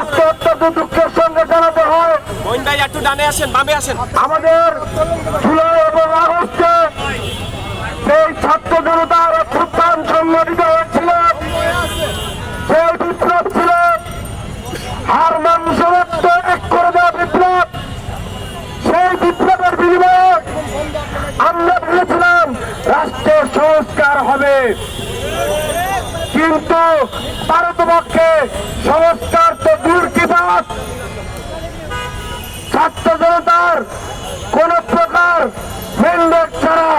আজকে অত্যন্ত দুঃখের সঙ্গে জানাতে হয়। মহিন ভাই একটু ডানে আসেন বামে আসেন। আমাদের জুলাই এবং আগস্টে সেই ছাত্র জনতার অভ্যুত্থান সংগঠিত হয়েছিল সেই বিপ্লব ছিল। হার মাংস এক করে দেওয়া বিপ্লব। সেই বিপ্লবের বিনিময়ে আমরা ভেবেছিলাম রাষ্ট্রের সংস্কার হবে। কিন্তু ভারতপক্ষে সংস্কার তো দূর কি ছাত্র জনতার কোন প্রকার মেন্ডেট ছাড়া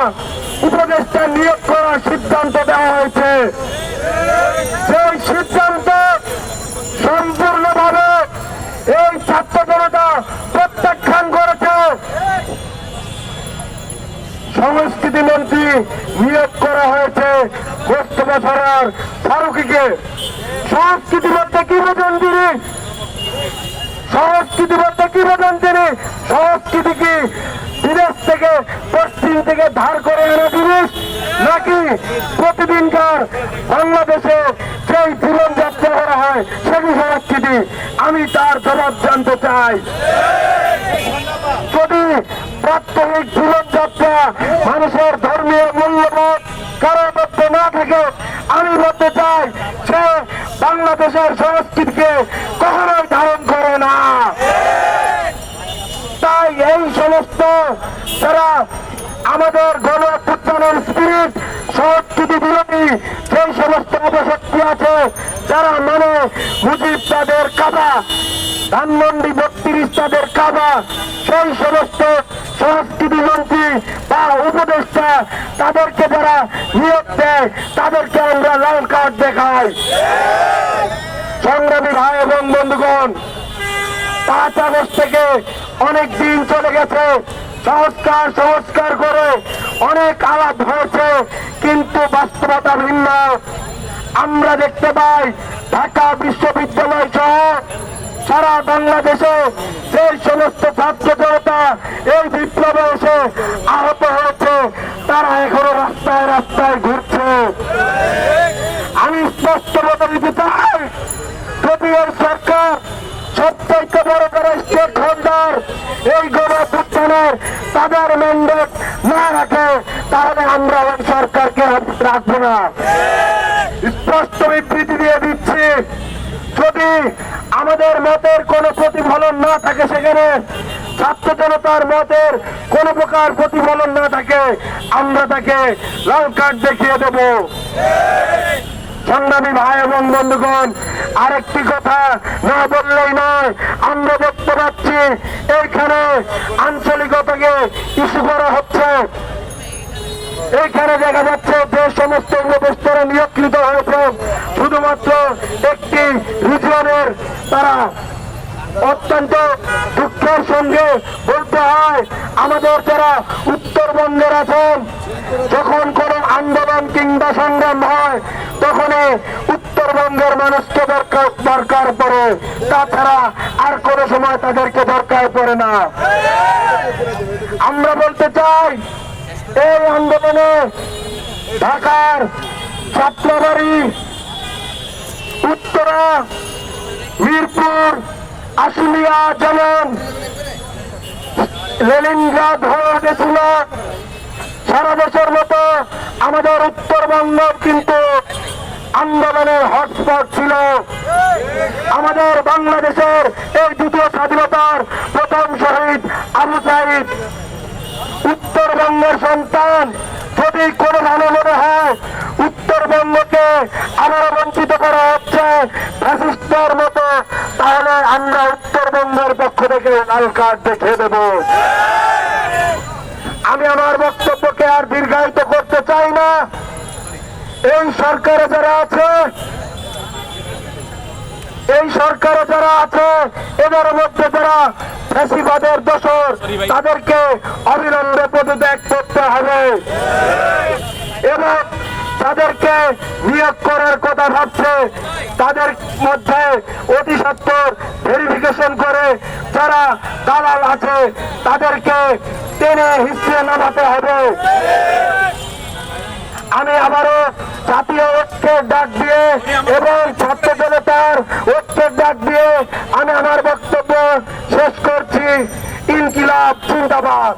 উপদেষ্টা নিয়োগ করার সিদ্ধান্ত দেওয়া হয়েছে। সেই সিদ্ধান্ত সংস্কৃতি নিয়োগ করা হয়েছে মোস্তফা সরার ফারুকিকে। সংস্কৃতি বলতে কি বোঝেন তিনি? সংস্কৃতি বলতে কি বোঝেন তিনি? সংস্কৃতি কি বিদেশ থেকে, পশ্চিম থেকে ধার করে আনা জিনিস? নাকি প্রতিদিনকার বাংলাদেশে যেই জীবনযাত্রা করা হয় সেটি সংস্কৃতি আমি তার জবাব জানতে চাই। যদি প্রাত্যহিক জীবনযাত্রা মানুষের ধর্মীয় মূল্যবোধ কারোর মধ্যে না থাকে, আমি বলতে চাই সে বাংলাদেশের সংস্কৃতিকে কখনোই ধারণ করে না। তাই এই সমস্ত যারা আমাদের গণ অভ্যুত্থানের স্পিরিট সংস্কৃতি বিরোধী সেই সমস্ত অপশক্তি আছে, যারা মানে মুজিব তাদের কাবা, ধানমন্ডি বত্রিশ তাদের কাবা, সেই সমস্ত সংস্কৃতি মন্ত্রী বা উপদেষ্টা তাদেরকে যারা নিয়োগ দেয়, তাদেরকে আমরা লাল কার্ড দেখাই। সংগ্রামী ভাই এবং বন্ধুগণ, পাঁচ আগস্ট থেকে অনেক দিন চলে গেছে, সংস্কার সংস্কার করে অনেক আলাপ হয়েছে, কিন্তু বাস্তবতা ভিন্ন আমরা দেখতে পাই ঢাকা বিশ্ববিদ্যালয় সহ সারা বাংলাদেশে সেই সমস্ত ছাত্র জনতা এই বিপ্লবে এসে আহত হয়েছে। তারা এখনও রাস্তায় রাস্তায় ঘুরছে। আমি স্পষ্ট বলে দিতে চাই, যদি এই সরকার সবচাইতে বড় যারা স্টেক হোল্ডার এই গণপ্রত্যানের তাদের ম্যান্ডেট না রাখে, তাহলে আমরা ওই সরকারকে রাখব না। স্পষ্ট বিবৃতি দিয়ে দিচ্ছি, যদি আমাদের মতের কোনো প্রতিফলন না থাকে সেখানে। ছাত্র জনতার মতের কোন প্রকার প্রতিফলন না থাকে। আমরা তাকে লাল কার্ড দেখিয়ে দেবো। সংগ্রামী ভাই এবং বন্ধুগণ, আরেকটি কথা না বললেই নয়, আমরা দেখতে পাচ্ছি এইখানে আঞ্চলিকতাকে ইস্যু করা হচ্ছে। এইখানে দেখা যাচ্ছে বলতে হয়, আমাদের যারা উত্তরবঙ্গের আছেন, যখন কোনো আন্দোলন কিংবা সংগ্রাম হয় তখন উত্তরবঙ্গের মানুষকে দরকার পড়ে। তাছাড়া আর কোনো সময় তাদেরকে দরকার পড়ে না। আমরা বলতে চাই, এই আন্দোলনে ঢাকার ছাত্রবাড়ি, উত্তরা, মিরপুর, আশুলিয়া যেমন লেনিনগ্রাদ হয়ে গেছিল। সারা দেশের মতো আমাদের উত্তরবঙ্গ কিন্তু আন্দোলনের হটস্পট ছিল। আমাদের বাংলাদেশের এই দ্বিতীয় স্বাধীনতার প্রথম শহীদ আবু সাইদ। উত্তরবঙ্গের সন্তান যদি কোনো ভালো মনে হয়, উত্তরবঙ্গকে আবার বঞ্চিত করা হচ্ছে ফ্যাসিস্টের মতো, তাহলে আমরা উত্তরবঙ্গের পক্ষ থেকে লাল কার্ড দেখে দেব। আমি আমার বক্তব্যকে আর দীর্ঘায়িত করতে চাই না। এই সরকারে যারা আছে, এই সরকারে যারা আছে, এদের মধ্যে যারা ফ্যাসিবাদের দোষর, তাদেরকে অবিলম্বে পদত্যাগ করতে হবে। তাদেরকে নিয়োগ করার কথা ভাবছে। তাদের মধ্যে অতি সত্তর ভেরিফিকেশন করে যারা দালাল আছে, তাদেরকে টেনে হিসেবে নামাতে হবে। আমি আবারও জাতীয় ঐক্যের ডাক দিয়ে এবং ছাত্র জনতার ঐক্যের ডাক দিয়ে আমি আমার বক্তব্য শেষ করছি। ইনকিলাব, জিন্দাবাদ।